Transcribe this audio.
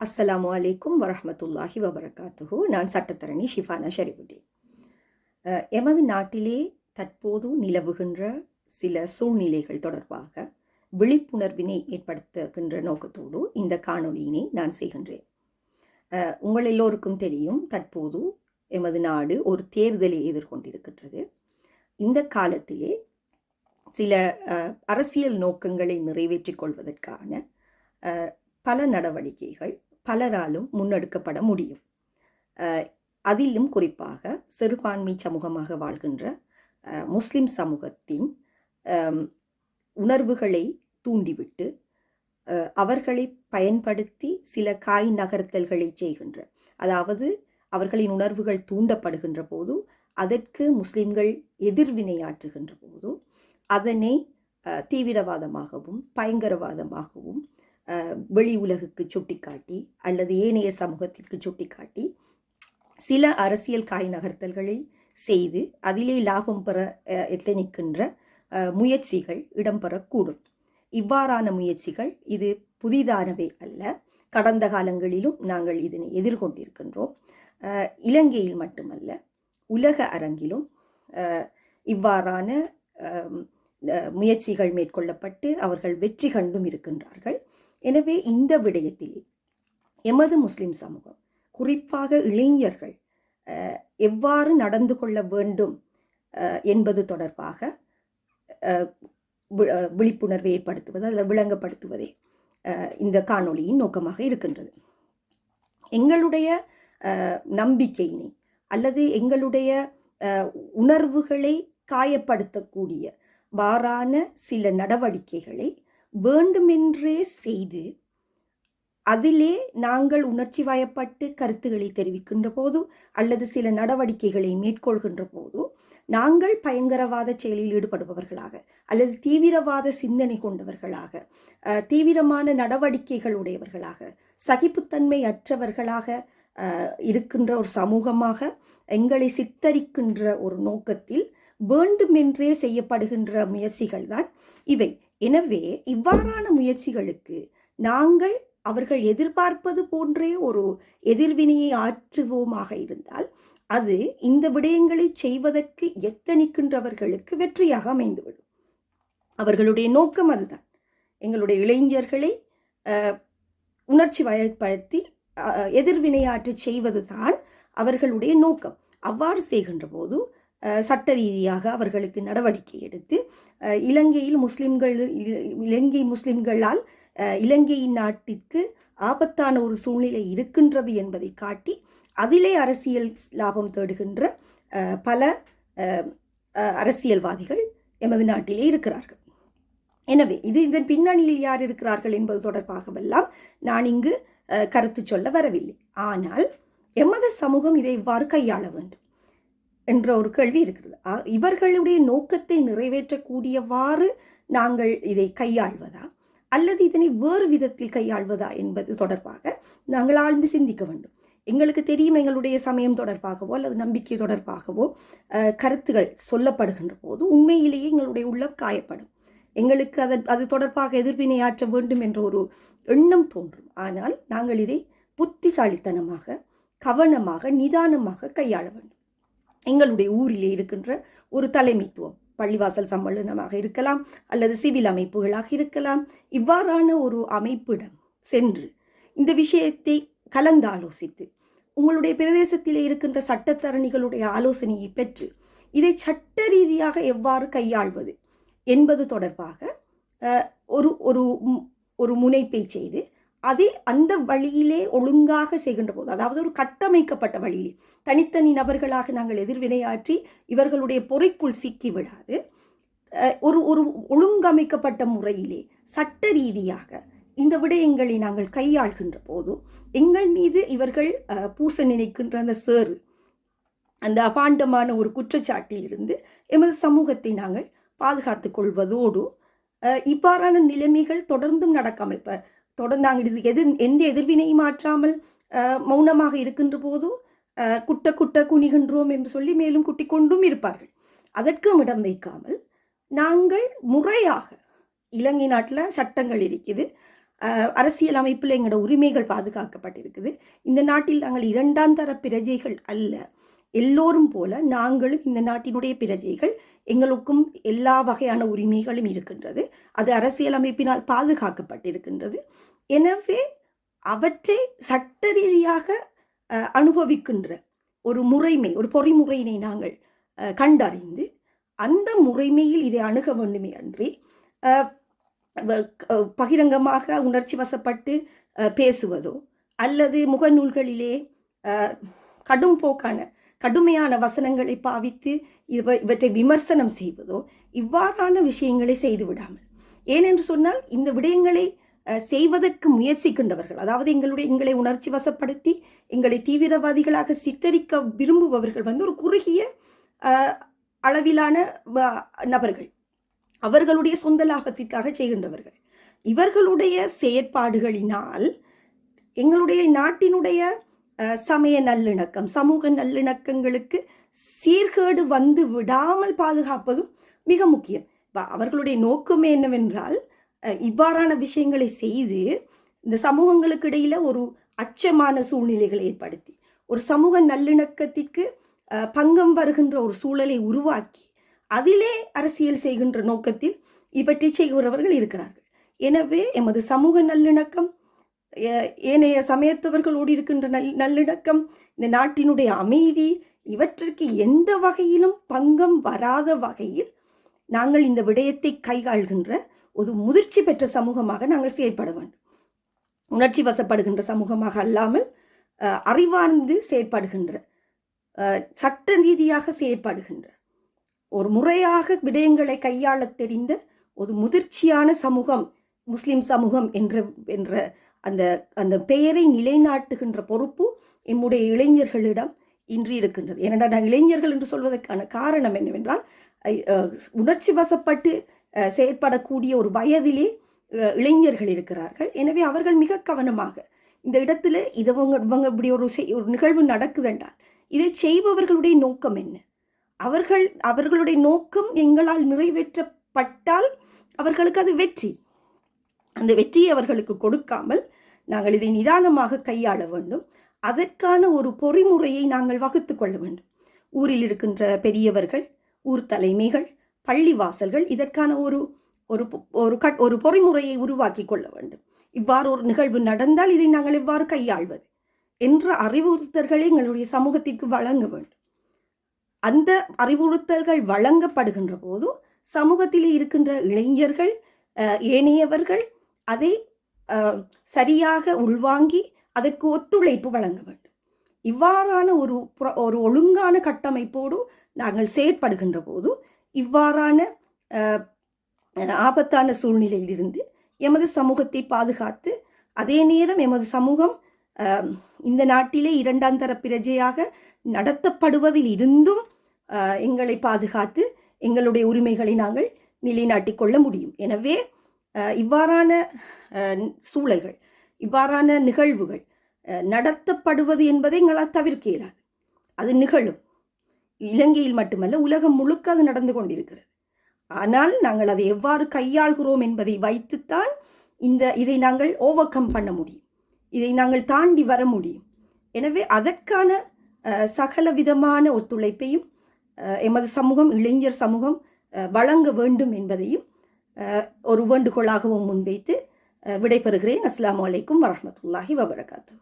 அஸ்ஸலாமு அலைக்கும் வரமத்துல்லாஹி வபரகாத்துஹு. நான் சட்டத்தரணி ஷிஃபானா ஷரிபுடி எமது நாட்டிலே தற்போது நிலவுகின்ற சில சூழ்நிலைகள் தொடர்பாக விழிப்புணர்வினை ஏற்படுத்துகின்ற நோக்கத்தோடு இந்த காணொளியினை நான் செய்கின்றேன். உங்கள் எல்லோருக்கும் தெரியும் தற்போது எமது நாடு ஒரு தேர்தலை எதிர்கொண்டிருக்கின்றது. இந்த காலத்திலே சில அரசியல் நோக்கங்களை நிறைவேற்றிக் கொள்வதற்கான பல நடவடிக்கைகள் பலராலும் முன்னெடுக்கப்பட முடியும். அதிலும் குறிப்பாக சிறுபான்மை சமூகமாக வாழ்கின்ற முஸ்லிம் சமூகத்தின் உணர்வுகளை தூண்டிவிட்டு அவர்களை பயன்படுத்தி சில காய் நகர்த்தல்களை செய்கின்ற அதாவது அவர்களின் உணர்வுகள் தூண்டப்படுகின்ற போது அதற்கு முஸ்லிம்கள் எதிர்வினையாற்றுகின்ற போது அதனை தீவிரவாதமாகவும் பயங்கரவாதமாகவும் வெளி உலகுக்கு சுட்டிக்காட்டி அல்லது ஏனைய சமூகத்திற்கு சுட்டிக்காட்டி சில அரசியல் காய் நகர்த்தல்களை செய்து அதிலே லாபம் பெற எத்தனிக்கின்ற முயற்சிகள் இடம்பெறக்கூடும். இவ்வாறான முயற்சிகள் இது புதிதானவை அல்ல. கடந்த காலங்களிலும் நாங்கள் இதனை எதிர்கொண்டிருக்கின்றோம். இலங்கையில் மட்டுமல்ல உலக அரங்கிலும் இவ்வாறான முயற்சிகள் மேற்கொள்ளப்பட்டு அவர்கள் வெற்றி கண்டும் இருக்கின்றார்கள். எனவே இந்த விடயத்தில் எமது முஸ்லிம் சமூகம் குறிப்பாக இளைஞர்கள் எவ்வாறு நடந்து கொள்ள வேண்டும் என்பது தொடர்பாக விழிப்புணர்வை ஏற்படுத்துவது அல்லது விளங்கப்படுத்துவதே இந்த காணொளியின் நோக்கமாக இருக்கின்றது. எங்களுடைய நம்பிக்கையினை அல்லது எங்களுடைய உணர்வுகளை காயப்படுத்தக்கூடிய வாறான சில நடவடிக்கைகளை வேண்டுமென்றே செய்து அதிலே நாங்கள் உணர்ச்சி வயப்பட்டு கருத்துக்களை தெரிவிக்கின்ற போது அல்லது சில நடவடிக்கைகளை மேற்கொள்கின்ற போது நாங்கள் பயங்கரவாத செயலில் ஈடுபடுபவர்களாக அல்லது தீவிரவாத சிந்தனை கொண்டவர்களாக தீவிரமான நடவடிக்கைகள் உடையவர்களாக சகிப்புத்தன்மை அற்றவர்களாக இருக்கின்ற ஒரு சமூகமாக எங்களை சித்தரிக்கின்ற ஒரு நோக்கத்தில் வேண்டுமென்றே செய்யப்படுகின்ற முயற்சிகள் தான் இவை. எனவே இவ்வாறான முயற்சிகளுக்கு நாங்கள் அவர்கள் எதிர்பார்ப்பது போன்றே ஒரு எதிர்வினையை ஆற்றுவோமாக இருந்தால் அது இந்த விடயங்களை செய்வதற்கு எத்தனிக்கின்றவர்களுக்கு வெற்றியாக அமைந்துவிடும். அவர்களுடைய நோக்கம் அதுதான். எங்களுடைய இளைஞர்களை உணர்ச்சி வயப்படுத்தி எதிர்வினையாற்றி செய்வது தான் அவர்களுடைய நோக்கம். அவ்வாறு செய்கின்ற போது சட்ட ரீதியாக அவர்களுக்கு நடவடிக்கை எடுத்து இலங்கையில் முஸ்லிம்கள் இலங்கை முஸ்லிம்களால் இலங்கையின் நாட்டிற்கு ஆபத்தான ஒரு சூழ்நிலை இருக்கின்றது என்பதை காட்டி அதிலே அரசியல் லாபம் தேடுகின்ற பல அரசியல்வாதிகள் எமது நாட்டிலே இருக்கிறார்கள். எனவே இது இதன் பின்னணியில் யார் இருக்கிறார்கள் என்பது தொடர்பாகவெல்லாம் நான் இங்கு கருத்து சொல்ல வரவில்லை. ஆனால் எமது சமூகம் இதை இவ்வாறு கையாள வேண்டும். என்ற ஒரு கேள்வி இருக்கிறது. இவர்களுடைய நோக்கத்தை நிறைவேற்றக்கூடியவாறு நாங்கள் இதை கையாள்வதா? அல்லது இதனை வேறு விதத்தில் கையாள்வதா என்பது தொடர்பாக நாங்கள் ஆழ்ந்து சிந்திக்க வேண்டும். எங்களுக்கு தெரியும் எங்களுடைய சமயம் தொடர்பாகவோ அல்லது நம்பிக்கை தொடர்பாகவோ கருத்துகள் சொல்லப்படுகின்ற போது உண்மையிலேயே எங்களுடைய உள்ளம் காயப்படும். எங்களுக்கு அது அது தொடர்பாக எதிர்வினையாற்ற வேண்டும் என்ற ஒரு எண்ணம் தோன்றும். ஆனால் நாங்கள் இதை புத்திசாலித்தனமாக கவனமாக நிதானமாக கையாள வேண்டும். எங்களுடைய ஊரிலே இருக்கின்ற ஒரு தலைமைத்துவம். பள்ளிவாசல் சம்மேளனமாக இருக்கலாம் அல்லது சிவில் அமைப்புகளாக இருக்கலாம். இவ்வாறான ஒரு அமைப்பிடம் சென்று இந்த விஷயத்தை கலந்தாலோசித்து உங்களுடைய பிரதேசத்திலே இருக்கின்ற சட்டத்தரணிகளுடைய ஆலோசனையை பெற்று இதை சட்ட ரீதியாக எவ்வாறு கையாள்வது என்பது தொடர்பாக ஒரு ஒரு ஒரு முனைப்பை செய்து அதே அந்த வழியிலே ஒழுங்காக செய்கின்ற போது அதாவது ஒரு கட்டமைக்கப்பட்ட வழியிலே தனித்தனி நபர்களாக நாங்கள் எதிர்வினையாற்றி இவர்களுடைய பொறைக்குள் சிக்கி விடாது. ஒரு ஒரு ஒழுங்கமைக்கப்பட்ட முறையிலே சட்ட ரீதியாக இந்த விடயங்களை நாங்கள் கையாள்கின்ற போது எங்கள் மீது இவர்கள் பூச நினைக்கின்ற அந்த சேறு அந்த அபாண்டமான ஒரு குற்றச்சாட்டிலிருந்து எமது சமூகத்தை நாங்கள் பாதுகாத்துக் கொள்வதோடு இவ்வாறான நிலைமைகள் தொடர்ந்தும் நடக்காமல் இப்போ தொடர்ந்து எது இது எந்த எதிர்வினையும் மாற்றாமல் மௌனமாக இருக்கின்ற போதோ குட்ட குட்ட குனிகின்றோம் என்று சொல்லி மேலும் குட்டி கொண்டும் இருப்பார்கள். அதற்கும் இடம் வைக்காமல் நாங்கள் முறையாக இலங்கை நாட்டில் சட்டங்கள் இருக்குது. அரசியல் அமைப்பில் எங்களோட உரிமைகள் பாதுகாக்கப்பட்டிருக்குது. இந்த நாட்டில் நாங்கள் இரண்டாம் தர பிரஜைகள் அல்ல. எல்லோரும் போல நாங்களும் இந்த நாட்டினுடைய பிரஜைகள் எங்களுக்கும் எல்லா வகையான உரிமைகளும் இருக்கின்றது. அது அரசியலமைப்பினால் பாதுகாக்கப்பட்டிருக்கின்றது. எனவே அவற்றை சட்ட ரீதியாக அனுபவிக்கின்ற ஒரு முறைமை ஒரு பொறிமுறையினை நாங்கள் கண்டறிந்து அந்த முறைமையில் இதை அணுக வேண்டுமே அன்றி வ- பகிரங்கமாக உணர்ச்சி வசப்பட்டு பேசுவதோ அல்லது முகநூல்களிலே கடும் போக்கான கடுமையான வசனங்களை பாவித்து இவ இவற்றை விமர்சனம் செய்வதோ இவ்வாறான விஷயங்களை செய்து விடாமல் ஏனென்று சொன்னால் இந்த விடயங்களை செய்வதற்கு முயற்சிக்கின்றவர்கள் அதாவது எங்களுடைய எங்களை உணர்ச்சி வசப்படுத்தி எங்களை தீவிரவாதிகளாக சித்தரிக்க விரும்புபவர்கள் வந்து ஒரு குறுகிய அளவிலான வ- நபர்கள். அவர்களுடைய சொந்த லாபத்திற்காக செய்கின்றவர்கள். இவர்களுடைய செயற்பாடுகளினால் எங்களுடைய நாட்டினுடைய சமய நல்லிணக்கம் சமூக நல்லிணக்கங்களுக்கு சீர்கேடு வந்து விடாமல் பாதுகாப்பதும் மிக முக்கியம். இப்போ அவர்களுடைய நோக்கமே என்னவென்றால் இவ்வாறான விஷயங்களை செய்து இந்த சமூகங்களுக்கு இடையில் ஒரு அச்சமான சூழ்நிலைகளை ஏற்படுத்தி ஒரு சமூக நல்லிணக்கத்திற்கு பங்கம் வருகின்ற ஒரு சூழலை உருவாக்கி அதிலே அரசியல் செய்கின்ற நோக்கத்தில் இவற்றை செய்கிறவர்கள் இருக்கிறார்கள். எனவே எமது சமூக நல்லிணக்கம் ஏனைய சமயத்தவர்களோடு இருக்கின்ற நல் நல்லிணக்கம் இந்த நாட்டினுடைய அமைதி இவற்றிற்கு எந்த வகையிலும் பங்கம் வராத வகையில் நாங்கள் இந்த விடயத்தை கையாள்கின்ற ஒரு முதிர்ச்சி பெற்ற சமூகமாக நாங்கள் செயற்பட வேண்டும். உணர்ச்சி வசப்படுகின்ற சமூகமாக அல்லாமல் அறிவார்ந்து செயற்படுகின்ற சட்ட ரீதியாக செயற்படுகின்ற ஒரு முறையாக விடயங்களை கையாளத் தெரிந்த ஒரு முதிர்ச்சியான சமூகம் முஸ்லிம் சமூகம் என்ற என்ற அந்த அந்த பெயரை நிலைநாட்டுகின்ற பொறுப்பு எம்முடைய இளைஞர்களிடம் இன்று இருக்கின்றது. ஏனென்றால் நான் இளைஞர்கள் என்று சொல்வதற்கான காரணம் என்னவென்றால் உணர்ச்சி வசப்பட்டு செயற்படக்கூடிய ஒரு வயதிலே இளைஞர்கள் இருக்கிறார்கள். எனவே அவர்கள் மிக கவனமாக இந்த இடத்துல இதவங்க இவங்க இப்படி ஒரு செய்- ஒரு நிகழ்வு நடக்குதென்றால் இதை செய்பவர்களுடைய நோக்கம் என்ன? அவர்கள் அவர்களுடைய நோக்கம் எங்களால் நிறைவேற்றப்பட்டால் அவர்களுக்கு அது வெற்றி. அந்த வெற்றியை அவர்களுக்கு கொடுக்காமல் நாங்கள் இதை நிதானமாக கையாள வேண்டும். அதற்கான ஒரு பொறிமுறையை நாங்கள் வகுத்து கொள்ள வேண்டும். ஊரில் இருக்கின்ற பெரியவர்கள் ஊர் தலைமைகள் பள்ளிவாசல்கள் இதற்கான ஒரு ஒரு பொ- ஒரு கட் ஒரு பொறிமுறையை உருவாக்கி கொள்ள வேண்டும். இவ்வாறு ஒரு நிகழ்வு நடந்தால் இதை நாங்கள் எவ்வாறு கையாள்வது என்ற அறிவுறுத்தல்களை எங்களுடைய சமூகத்திற்கு வழங்க வேண்டும். அந்த அறிவுறுத்தல்கள் வழங்கப்படுகின்ற போது சமூகத்திலே இருக்கின்ற இளைஞர்கள் ஏனையவர்கள் அதை சரியாக உள்வாங்கி அதற்கு ஒத்துழைப்பு வழங்க வேண்டும். இவ்வாறான ஒரு ஒரு ஒழுங்கான கட்டமைப்போடு நாங்கள் செயற்படுகின்ற போது இவ்வாறான ஆபத்தான சூழ்நிலையிலிருந்து எமது சமூகத்தை பாதுகாத்து அதே நேரம் எமது சமூகம் இந்த நாட்டிலே இரண்டாம் தர பிரஜையாக நடத்தப்படுவதில் இருந்தும் எங்களை பாதுகாத்து எங்களுடைய உரிமைகளை நாங்கள் நிலைநாட்டிக் கொள்ள முடியும். எனவே இவ்வாறான சூழல்கள் இவ்வாறான நிகழ்வுகள் நடத்தப்படுவது என்பதை எங்களால் தவிர்க்க இயலாது. அது நிகழும். இலங்கையில் மட்டுமல்ல உலகம் முழுக்க அது நடந்து கொண்டிருக்கிறது. ஆனால் நாங்கள் அதை எவ்வாறு கையாள்கிறோம் என்பதை வைத்துத்தான் இந்த இதை நாங்கள் ஓவர் கம் பண்ண முடியும். இதை நாங்கள் தாண்டி வர முடியும். எனவே அதற்கான சகல விதமான ஒத்துழைப்பையும் எமது சமூகம் இளைஞர் சமூகம் வழங்க வேண்டும் என்பதையும் ஒரு வேண்டுகோளாகவும் முன்வைத்து விடைபெறுகிறேன். அஸ்லாம் வலைக்கும் வரமத்துல்லாஹி வபரகாத்து